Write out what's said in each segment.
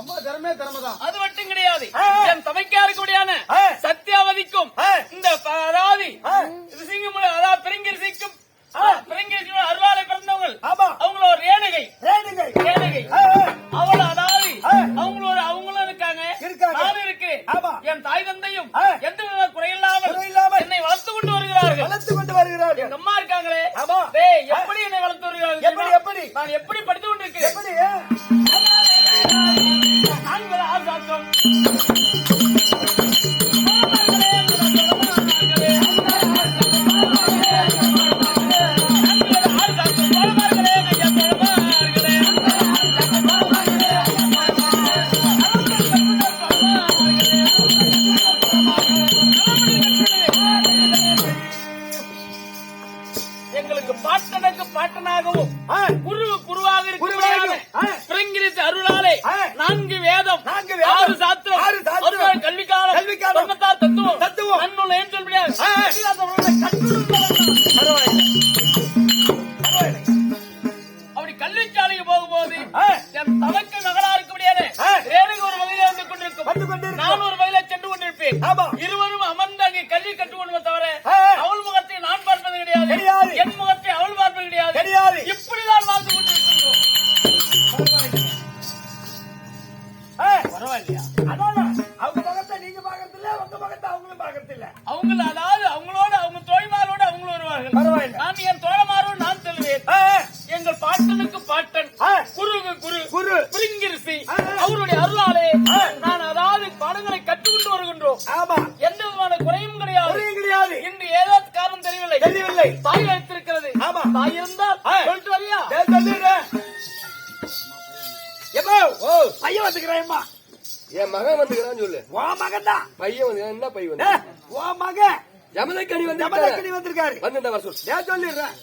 தர்மே தர்மதான் அது மட்டும் கிடையாது. என் தமைக்காருக்குடியான. சத்தியாவதிக்கும். இந்த அதாவது ஆ. ரிசிங்கமுடி அதாவது ஆ. பிரிங்கிரிசிக்கும் அருளாலை பிறந்தவங்க ஆமா அவங்களோட ரேணுகை ரேணுகை ரேணுகை. அவள அதாவது. அவங்களோட அவங்களும் இருக்காங்க. நானும் இருக்கு ஆமா. என் தாய் தந்தையும். எந்த வித குறையில்லாமல் என்னை வளர்த்து கொண்டு வருகிறார்கள் வளர்த்து கொண்டு வருகிறார்கள் எங்க அம்மா இருக்காங்களே எப்படி என்னை வளர்த்து வருகிறார்கள் எப்படி? எப்படி? நான் எப்படி ஆ, குரு குருவாக இருக்கிற அருளாலே. நான்கு வேதம் ஆறு சாத்திரம் ஒருவர் கல்விக்காலம் தத்துவம். தத்துவம், ஏன் சொல்ல முடியாது? அப்படி கல்விச்சாலைக்கு போகும்போது. என் தமக்கு மகளா இருக்க முடியாது. ஒரு வகையில வந்து கொண்டிருக்கும். நான் ஒரு வகையில சென்று கொண்டிருப்பேன். இருவரும் பாக்குறது இல்ல அவங்க அதாவது அவங்களோட அவங்க தோழிமாரோடு அவங்களும் வருவார்கள் பரவாயில்லை. நான் என் தோழமாரோடு நான் செல்வேன் ஆ, எங்கள் பாட்டனுக்கு பாட்டன். குருவுக்கு குரு குரு. பிரிங்கிரிசி. அவருடைய அருளாலே. நான் அதாவது பாடங்களை கற்றுக்கொண்டு வருகின்றோம் ஆமா எந்த விதமான குறையும் கிடையாது கிடையாது இன்று ஏதாவது காரணம் தெரியவில்லை தெரியவில்லை. தாய் வைத்திருக்கிறது ஆமா. தாய் இருந்தால். சொல்லிட்டு வரியா சொல்லிடுறேன். பையன் வந்துக்கிறான்மா. என் மகன் வந்துக்கிறான்னு சொல்லு உன் மகன்தான். பையன் வந்து என்ன பையன் வந்து உன் மகன். யமதக்கனி வந்து ஜமதக்கினி வந்திருக்காரு. வந்து வர சொல்லு ஏன் சொல்லிடுறேன்.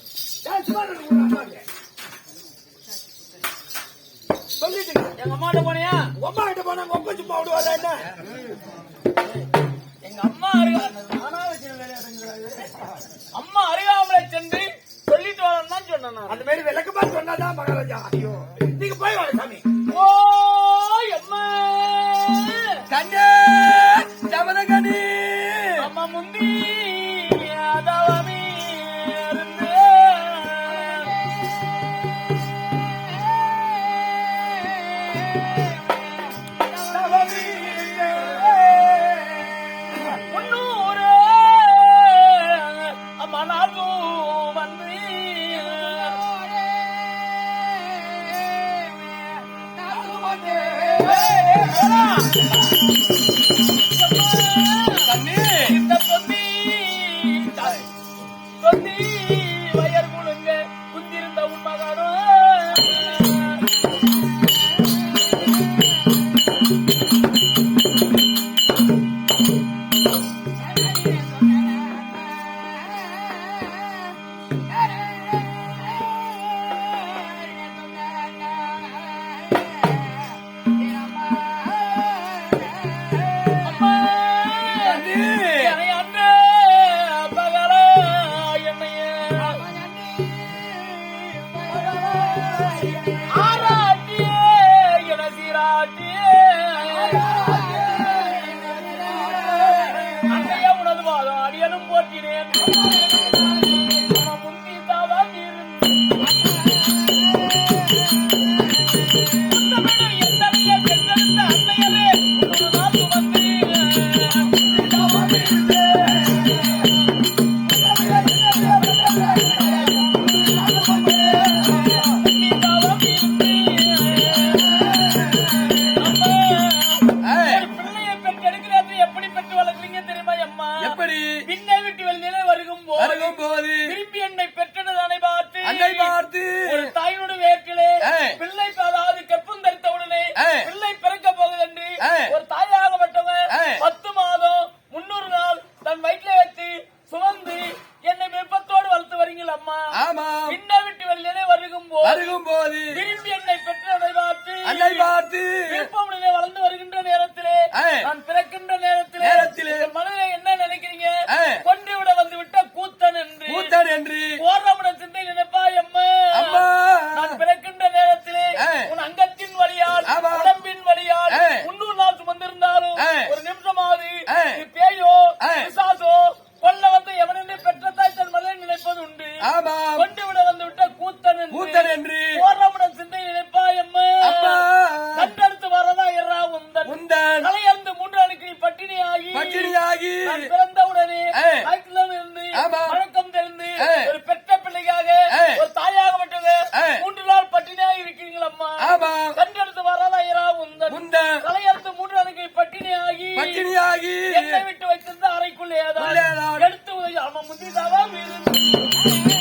சொல்லிட்டுங்க. எங்க அம்மாட்ட போனியா உங்க அம்மா கிட்ட போனா உங்க அப்பா சும்மா விடுவாரா என்ன? எங்க அம்மா அம்மா அருகாமலை சென்று சொல்லிட்டு வரேன்னு தான் சொன்னேன் நான். அந்த மாதிரி விளக்கமா சொன்னாதான் மகாராஜா ஐயோ எப்படி? விண்ணை விட்டு வெளியிலே வருகும் வருகும் போது திருப்பி என்னை பெற்றது அன்னை பார்த்து. அன்னை பார்த்து. ஒரு தாயினோட வேற்றிலே பிள்ளை அதாவது கெப்பம் தரித்த உடனே பிள்ளை பிறக்க போகுது என்று ஒரு தாயாகப்பட்டவர் பத்து மாதம் முன்னூறு நாள் தன் வயிற்றுல வச்சு சுமந்து என்னை வெப்பத்தோடு வளர்த்து வரீங்களா அம்மா. ஆமா. பின்ன விட்டு வெளியிலே வருகும் போது வருகும் போது திரும்பி என்னை பெற்று அதை பார்த்து அதை பார்த்து. விருப்பம் கொண்டு விட வந்து விட்ட கூத்தன் கூத்தன் என்று. போராமணன் சிந்தை நினைப்பா எம்ம பட்டினியாகி. பட்டினியாகி. பிறந்தவுடனே ஆயிரத்திலும் இருந்து வழக்கம் தெரிந்து ஒரு பெற்ற பிள்ளைக்காக ஒரு தாயாக விட்டது மூன்று நாள் பட்டினியாக இருக்கிறீங்களம்மா. கண்டெடுத்து வரதா இரா உந்தன். உந்தன். தலையந்து மூன்று பட்டினியாகி. பட்டினியாகி. Thank you.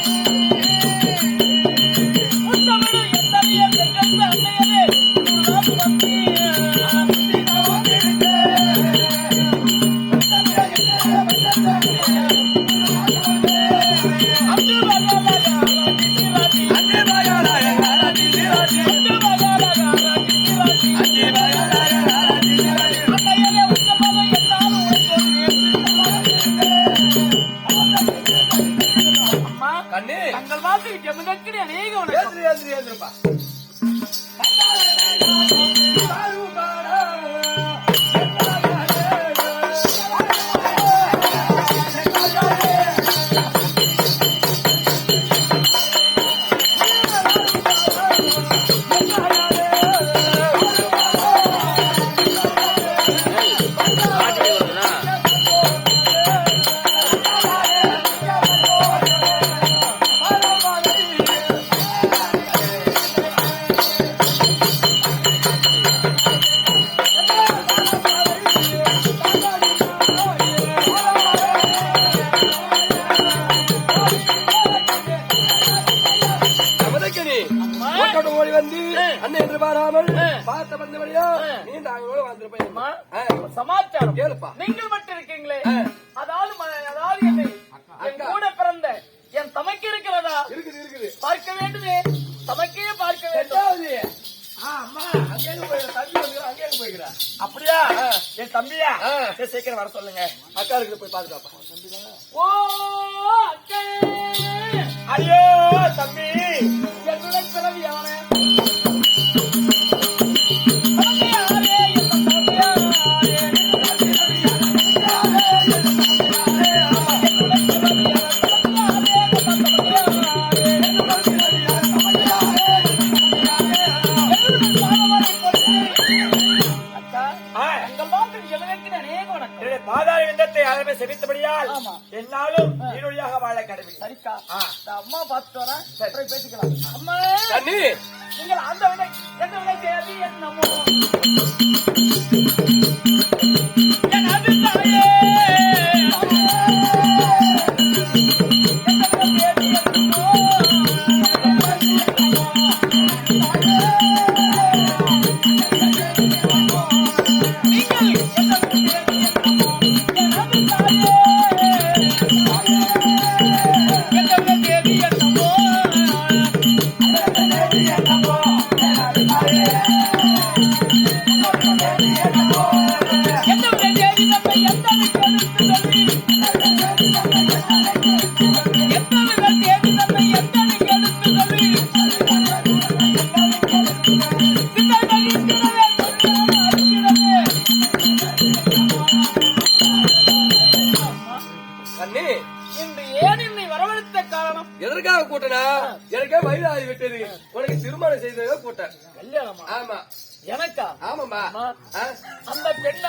சரி, சீக்கிரம் வர சொல்லுங்க. அக்கா இருக்குது போய் பாத்துக்காப்பா ஓ அக்கே! ஐயோ தம்பி! நீரொழியாக வாழ கடமை சரிக்கா. இந்த அம்மா பார்த்துட்டு வரேன். அப்புறம் பேசிக்கலாம். அம்மா! தண்ணி! நீங்கள் அந்த விலை எந்த விலை தேதி என் செய்ததாக கூட்டம் கல்யாணமா? ஆமா. எனக்கா? ஆமாம்மா. அம்மா, ஆ? அந்த பெண்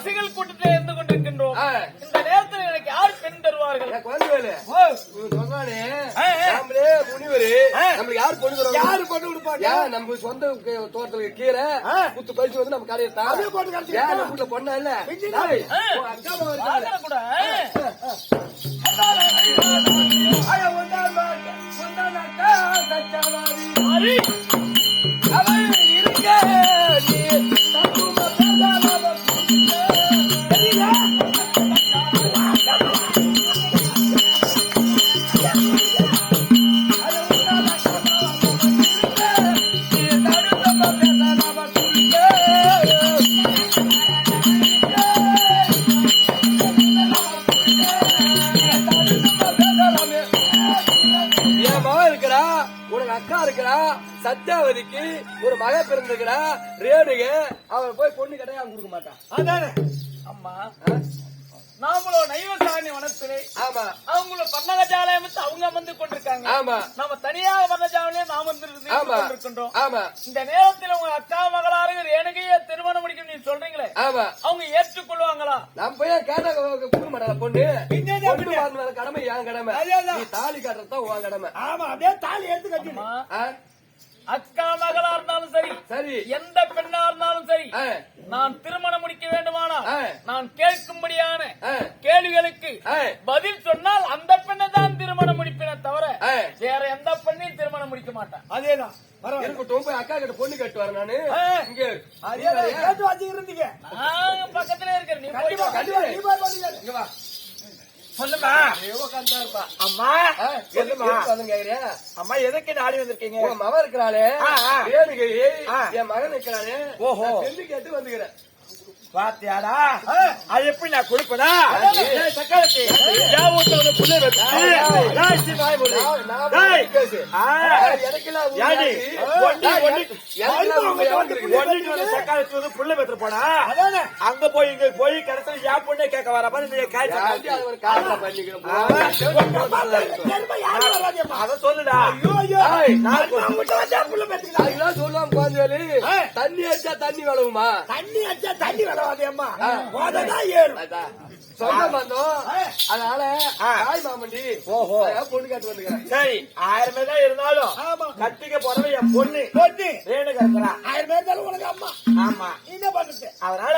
ரிஷிகள் கூட்டத்தில் இருந்து கொண்டிருக்கின்றோம். இந்த நேரத்தில் எனக்கு யார் பெண் தருவார்கள்? யாரு பொண்ணு கொடுப்பாங்க? நம்ம சொந்த தோட்டத்துல கீரை குத்து பறிச்சு வந்து நம்ம கடையை அதே போட்டு கடைசி ஏன் நம்ம வீட்டுல பொண்ணா இல்ல? கூட. ஒன்றாம் சச்சாவாதி. இருக்கிறா? சத்யாவதிக்கு ஒரு மக பிறந்திருக்கிறா. ரேணுக அவன் போய் பொண்ணு கிடையாது கொடுக்க மாட்டான் அதானே? அம்மா ஆ? நாமளும் நைவசாணி வனத்திலே ஆமா. அவங்கள பன்னகஜாலயம் வச்சு அவங்க வந்து கொண்டிருக்காங்க. ஆமா. நாம தனியாக பன்னகஜாலயம் நாம் இருந்து ஆமா. இந்த நேரத்தில் உங்க அக்கா மகளாரு ரேணுகைய திருமணம் முடிக்கும் நீங்க சொல்றீங்களே? ஆமா. அவங்க ஏற்றுக்கொள்வாங்களா? நான் போய் கேட்ட கொடுக்க மாட்டாங்க பொண்ணு பொண்ணு வாங்கின கடமை என் கடமை. தாலி கட்டுறது தான் உன் கடமை. ஆமா அப்படியே தாலி எடுத்து கட்டி அம்மா, ஆ? அக்கா மகளா இருந்தாலும் சரி சரி. எந்த பெண்ணா இருந்தாலும் சரி நான் திருமணம் முடிக்க வேண்டுமானால் ஆ. நான் கேட்கும்படியான. கேள்விகளுக்கு. பதில் சொன்னால் அந்த பெண்ணை தான் திருமணம் முடிப்பேனே தவிர. வேற எந்த பெண்ணையும் திருமணம் முடிக்க மாட்டேன். அதேதான். அக்கா கிட்ட பொண்ணு கட்டு இருந்தீங்க. நான் பக்கத்துல இருக்கிறேன் சொல்லுமா? இருப்பா. அம்மா வந்து கேக்குறியா அம்மா எதுக்கு நாடி வந்திருக்கீங்க? உன் மகன் இருக்கிறாளே. என் மகன் இருக்கிறானே ஓஹோ. கேட்டு வந்துக்கிறேன். பாத்தியாடா? அது எப்படி நான் கொடுப்பனா? ஏன் ஊத்தவன புள்ள வச்சு ஏய், ஏய், சீ, வாய் மூடு. நான் நான் ஏய், பேசு ஆ. ஏய், எனக்கெல்லாம் உண்மை ஏடி, ஆச்சு. ஒண்டி, ஏய், ஒண்டி. எனக்கெல்லாம் உண்மை ஆச்சு. ஒண்ணிட்டு வந்த புள்ள பெற்று போனா அங்க போய் இங்க போய் கடைசியில் என் பொண்ணே கேட்க வர மாதிரி அது சொல்லுடா. ஆ. தண்ணி அடிச்சா தண்ணி வளவுமா தண்ணி அடிச்சா தண்ணி வராதே ஆ. போததான் ஏறும். சொந்த பந்தம். அதனால. தாய் மாமண்டி ஓஹோ. பொண்ணு கேட்டு வந்துக்கிறேன் சரி ஆயிரம் தான் இருந்தாலும். கட்டிக்க போறவன் என் பொண்ணு பொண்ணு ரேணுகா இருக்கிறா ஆயிரம் பேர் இருந்தாலும் உனக்கு அம்மா ஆமா என்ன பண்ணுறது அதனால